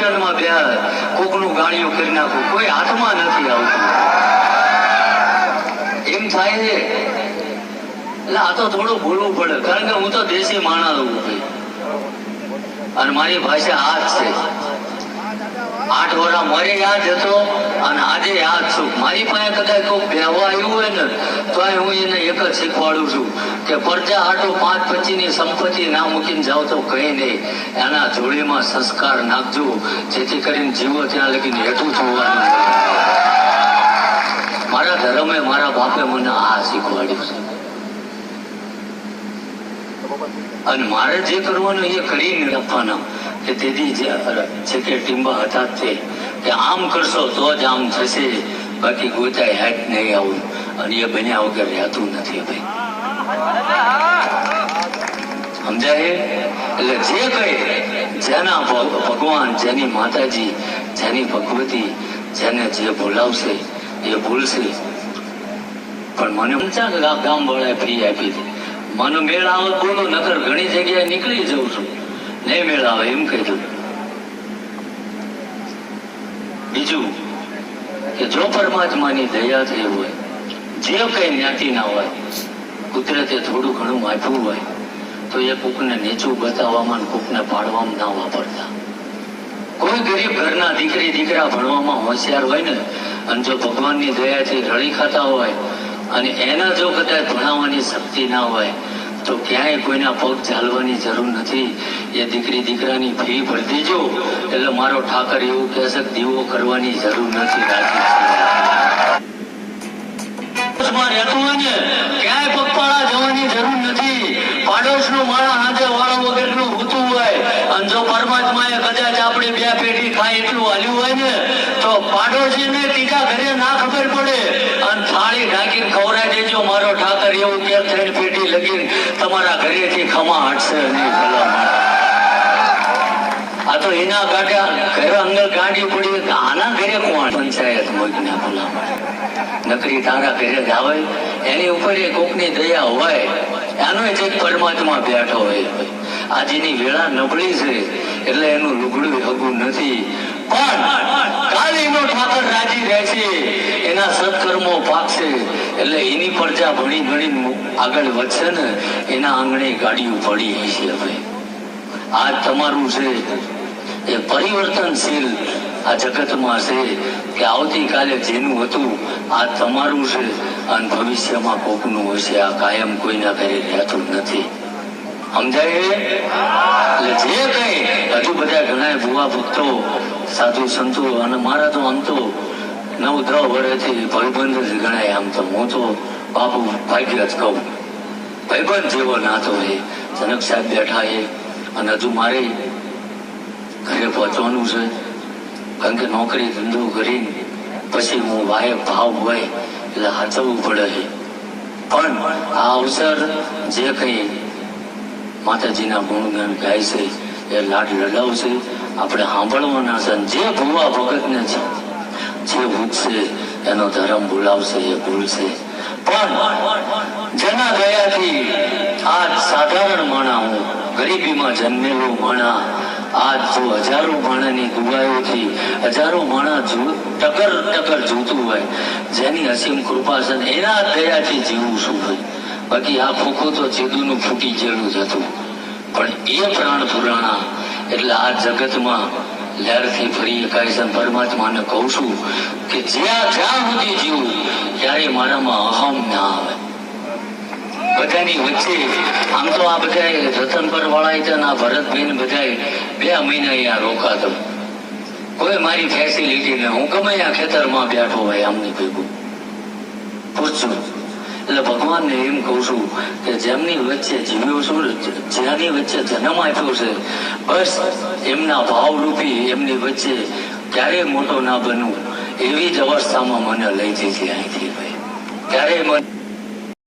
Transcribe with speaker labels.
Speaker 1: પ્રવચનમાં ત્યાં કોકનું ગાળિયું કરી નાખું. કોઈ હાથમાં નથી આવતું. એમ થાય છે. એટલે આ તો થોડું ભૂલવું પડે. કારણ કે હું તો દેશી માણસ છું. અને મારી ભાષા જ છે. આઠ વર્ષ મારે યાદ હતો અને આજે યાદ છું. મારી પાસે કદાચ કોઈ આવ્યું હોય ને તો હું એને એક જ શીખવાડું છું કે પરજા આટો પાંચ પચીની સંપત્તિ ના મૂકીને જાઓ તો કઈ નહીં. એના જોડીમાં સંસ્કાર નાખજો, જેથી કરીને જીવો ત્યાં લગીને હેઠું જોવાનું મારા ધર્મે મારા બાપે મને આ શીખવાડ્યું છે. અને મારે જે કરવાનું એ કરીને આપવાના કે તેથી જે છે કે ટીમ્બા હતા તે કે આમ કરશો તો જ આમ થશે. બાકી ગોતા હેટ નહીં આવું. અને એ બન્યા વગર રહેતું નથી ભાઈ સમજાય? એટલે જે કઈ જેના ભગ- ભગવાન, જેની માતાજી, જેની ભગવતી, જેને જે બોલાવશે, એ ભૂલશે પણ મને પંચાક ગામ વાળાએ ફી આપી મને મેળ આવે તો બોલો નકર ઘણી જગ્યાએ નીકળી જઉં છું. નહીં મેળ આવે એમ કહી બીજું કે જો પરમાત્માની દયા થઈ હોય જે કઈ જ્ઞાતિના હોય કુદરતે થોડું ઘણું આપ્યું હોય તો એ કોકને નીચું બતાવવામાં ને કોકને પાડવામાં ના વાપરતા કોઈ ગરીબ ઘરના દીકરી દીકરા ભણવામાં હોશિયાર હોય ને અને જો ભગવાનની દયાથી રળી ખાતા હોય અને એના જો કદાચ ભણાવવાની શક્તિ ના હોય તો ક્યાંય કોઈના પગ ચાલવાની જરૂર નથી. એ દીકરી દીકરાની ફી ભરી દેજો એટલે મારો ઠાકર એવું કહેશે દીવો કરવાની જરૂર નથી. રાજી રહેતું હોય ને ક્યાંય પગપાળા જવાની જરૂર નથી પાડોશનું માળા હાથે વાળા વગરનું હોતું હોય અને જો પરમાત્માએ કદાચ આપણે બે પેઢી ખાય હોય ને, તો પાડોશીને ટીકા ઘરે ના ખબર પડે. અને થાળી ઢાંકીને ખવડાવી દેજો, મારો ઠાકર, એવું કે ત્રણ પેટી લગીને તમારા ઘરેથી ખમા હટશે નહીં ભલા આ તો એના કાઢ્યા ઘરે અંદર ગાંડી પડી, આના ઘરે કોણ? પંચાયત મોજના ભલામણ. નકરી તારા ઘરે જ એની ઉપર એ કોકની દયા હોય. એનો જ એક પરમાત્મા બેઠો હોય. આજની વેળા નબળી છે, એટલે એનું લુગડું હગું નથી. પણ કાળીનો ઠાકર રાજી રહે છે. એના સત્કર્મો પાકશે. એટલે એની પ્રજા ભણી ભણી આગળ વધશે ને, એના આંગણે ગાડીઓ પડી છે હવે. આ તમારું છે એ પરિવર્તનશીલ આ જગતમાં છે કે આવતીકાલે જેનું હતું, આ તમારું છે અને ભવિષ્યમાં કોકનું હશે. આ કાયમ કોઈના ઘરે રહેતું નથી. સમજાય? એટલે જે કઈ, હજુ બધા ઘણા ભુવા ભક્તો, સાધુ સંતો અને મારા તો આમ નવ દસ વર્ષથી ભાઈબંધ જ ગણાય આમ તો. હું તો બાપુ ભાગ્ય જ કહું. ભાઈબંધ જેવો નાતો એ, જનક સાહેબ બેઠા એ, અને હજુ મારે ઘરે પહોંચવાનું છે. કારણ કે નોકરી ધંધો કરીને પછી હું વાય ભાવ હોય, એટલે હાચવવું પડે છે. પણ આ અવસર જે કંઈ માતાજીના ગુણગાન ગાય છે, એ લાડ લડાવશે આપણે સાંભળવાના છે જે ભૂવા ભગતને છે જે ભૂખશે, એનો ધર્મ ભૂલાવશે, એ ભૂલશે. પણ જેના દયાથી આજ સાધારણ માણા હું, ગરીબીમાં જન્મેલો માણા, આજ જો હજારો માણાની દુઆઓથી, હજારો માણા ટકર ટકર જોતું હોય, જેની અસીમ કૃપા છે એના દયાથી જીવું છું ભાઈ. બાકી આ ફૂકો તો જેદુનું ફૂટી જેલું જ હતું. પણ એ પ્રાણ પુરાણા, એટલે આ જગતમાં લહેરથી ફરી એકાય પરમાત્માને કહું છું કે જ્યાં જ્યાં સુધી જીવું ત્યારે મારામાં અહમ ના આવે. બધાની વચ્ચે, આમ તો આ બધા રતનપર વાળા ને આ ભરતબેન બધા બે મહિના અહીંયા રોકાતો. કોઈ મારી ફેસિલિટી ને હું ગમે આ ખેતરમાં બેઠો હોય આમની ભેગું. એટલે ભગવાનને એમ કહું છું કે જેમની વચ્ચે જીવ્યો છું, જેની વચ્ચે જન્મ આપ્યો છે, બસ એમના ભાવરૂપી એમની વચ્ચે ક્યારેય મોટો ના બનવું એવી જ અવસ્થામાં મને લઈ જઈશ અહીંથી ભાઈ. ક્યારેય મને